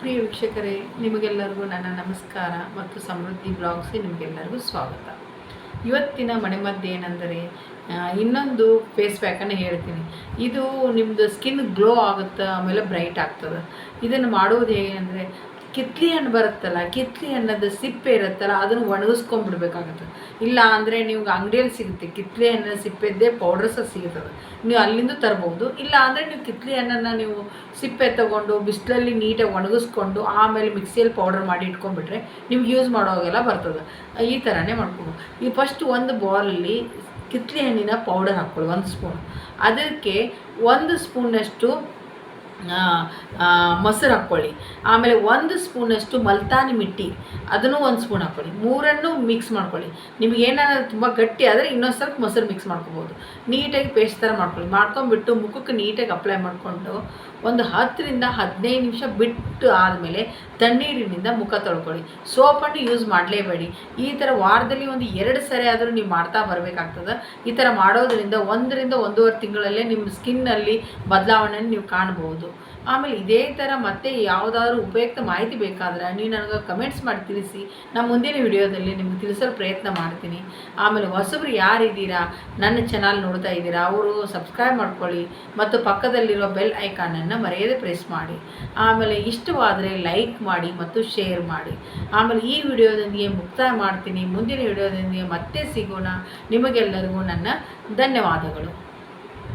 ಪ್ರಿಯ ವೀಕ್ಷಕರೇ, ನಿಮಗೆಲ್ಲರಿಗೂ ನನ್ನ ನಮಸ್ಕಾರ ಮತ್ತು ಸಮೃದ್ಧಿ ಬ್ಲಾಗ್ಸ್ಗೆ ನಿಮಗೆಲ್ಲರಿಗೂ ಸ್ವಾಗತ. ಇವತ್ತಿನ ಮನೆಮದ್ದು ಏನೆಂದರೆ ಇನ್ನೊಂದು ಫೇಸ್ ಪ್ಯಾಕನ್ನು ಹೇಳ್ತೀನಿ. ಇದು ನಿಮ್ಮದು ಸ್ಕಿನ್ ಗ್ಲೋ ಆಗುತ್ತೆ, ಆಮೇಲೆ ಬ್ರೈಟ್ ಆಗ್ತದೆ. ಇದನ್ನು ಮಾಡುವುದು ಹೇಗೆ ಅಂದರೆ ಕಿತ್ಲಿ ಹಣ್ಣು ಬರುತ್ತಲ್ಲ, ಕಿತ್ಲಿ ಹಣ್ಣದ ಸಿಪ್ಪೆ ಇರುತ್ತಲ್ಲ, ಅದನ್ನು ಒಣಗಿಸ್ಕೊಂಡ್ಬಿಡ್ಬೇಕಾಗತ್ತೆ. ಇಲ್ಲ ಅಂದರೆ ನಿಮ್ಗೆ ಅಂಗಡಿಯಲ್ಲಿ ಸಿಗುತ್ತೆ, ಕಿತ್ಲಿ ಹಣ್ಣಿನ ಸಿಪ್ಪೆದ್ದೇ ಪೌಡ್ರ್ ಸಹ ಸಿಗುತ್ತದೆ ನೀವು ಅಲ್ಲಿಂದ ತರ್ಬೋದು. ಇಲ್ಲ ಅಂದರೆ ನೀವು ಕಿತ್ಲಿ ಹಣ್ಣನ್ನು ನೀವು ಸಿಪ್ಪೆ ತಗೊಂಡು ಬಿಸಿಲಲ್ಲಿ ನೀಟಾಗಿ ಒಣಗಿಸ್ಕೊಂಡು ಆಮೇಲೆ ಮಿಕ್ಸಿಯಲ್ಲಿ ಪೌಡರ್ ಮಾಡಿ ಇಟ್ಕೊಂಡ್ಬಿಟ್ರೆ ನಿಮ್ಗೆ ಯೂಸ್ ಮಾಡೋವಾಗೆಲ್ಲ ಬರ್ತದೆ. ಈ ಥರನೇ ಮಾಡ್ಕೊಬೋದು. ಈ ಫಸ್ಟ್ ಒಂದು ಬೌಲಲ್ಲಿ ಕಿತ್ಲಿ ಹಣ್ಣಿನ ಪೌಡರ್ ಹಾಕ್ಕೊಳ್ಳಿ, ಒಂದು ಸ್ಪೂನ್ ಅದಕ್ಕೆ ಒಂದು ಸ್ಪೂನಷ್ಟು ಮೊಸರು ಹಾಕ್ಕೊಳ್ಳಿ. ಆಮೇಲೆ ಒಂದು ಸ್ಪೂನಷ್ಟು ಮಲ್ತಾನಿ ಮಿಟ್ಟಿ. ಅದನ್ನು ಒಂದು ಸ್ಪೂನ್ ಹಾಕ್ಕೊಳ್ಳಿ. ಮೂರನ್ನು ಮಿಕ್ಸ್ ಮಾಡ್ಕೊಳ್ಳಿ. ನಿಮ್ಗೆ ಏನಾದ್ರು ತುಂಬ ಗಟ್ಟಿ ಆದರೆ ಇನ್ನೊಂದು ಸ್ವಲ್ಪ ಮೊಸರು ಮಿಕ್ಸ್ ಮಾಡ್ಕೊಬೋದು. ನೀಟಾಗಿ ಪೇಸ್ಟ್ ಥರ ಮಾಡ್ಕೊಳ್ಳಿ. ಮಾಡ್ಕೊಂಡ್ಬಿಟ್ಟು ಮುಖಕ್ಕೆ ನೀಟಾಗಿ ಅಪ್ಲೈ ಮಾಡಿಕೊಂಡು ಒಂದು ಹತ್ತರಿಂದ ಹದಿನೈದು ನಿಮಿಷ ಬಿಟ್ಟು ಆದಮೇಲೆ ತಣ್ಣೀರಿನಿಂದ ಮುಖ ತೊಳ್ಕೊಳ್ಳಿ. ಸೋಪನ್ನು ಯೂಸ್ ಮಾಡಲೇಬೇಡಿ. ಈ ಥರ ವಾರದಲ್ಲಿ ಒಂದು ಎರಡು ಸರಿ ಆದರೂ ನೀವು ಮಾಡ್ತಾ ಬರಬೇಕಾಗ್ತದೆ. ಈ ಥರ ಮಾಡೋದರಿಂದ ಒಂದರಿಂದ ಒಂದೂವರೆ ತಿಂಗಳಲ್ಲೇ ನಿಮ್ಮ ಸ್ಕಿನ್ನಲ್ಲಿ ಬದಲಾವಣೆಯನ್ನು ನೀವು ಕಾಣ್ಬೋದು. ಆಮೇಲೆ ಇದೇ ಥರ ಮತ್ತೆ ಯಾವುದಾದ್ರೂ ಉಪಯುಕ್ತ ಮಾಹಿತಿ ಬೇಕಾದ್ರೆ ನೀವು ನನಗೆ ಕಮೆಂಟ್ಸ್ ಮಾಡಿ ತಿಳಿಸಿ. ನಾನು ಮುಂದಿನ ವಿಡಿಯೋದಲ್ಲಿ ನಿಮ್ಗೆ ತಿಳಿಸಲು ಪ್ರಯತ್ನ ಮಾಡ್ತೀನಿ. ಆಮೇಲೆ ಹೊಸಬ್ರು ಯಾರಿದ್ದೀರಾ ನನ್ನ ಚಾನಲ್ ನೋಡ್ತಾ ಇದ್ದೀರಾ, ಅವರು ಸಬ್ಸ್ಕ್ರೈಬ್ ಮಾಡ್ಕೊಳ್ಳಿ. ಮತ್ತು ಪಕ್ಕದಲ್ಲಿರೋ ಬೆಲ್ ಐಕಾನನ್ನು ಮರೆಯದೆ ಪ್ರೆಸ್ ಮಾಡಿ. ಆಮೇಲೆ ಇಷ್ಟವಾದರೆ ಲೈಕ್ ಮಾಡಿ ಮತ್ತು ಶೇರ್ ಮಾಡಿ. ಆಮೇಲೆ ಈ ವಿಡಿಯೋದೊಂದಿಗೆ ಮುಕ್ತಾಯ ಮಾಡ್ತೀನಿ. ಮುಂದಿನ ವಿಡಿಯೋದೊಂದಿಗೆ ಮತ್ತೆ ಸಿಗೋಣ. ನಿಮಗೆಲ್ಲರಿಗೂ ನನ್ನ ಧನ್ಯವಾದಗಳು.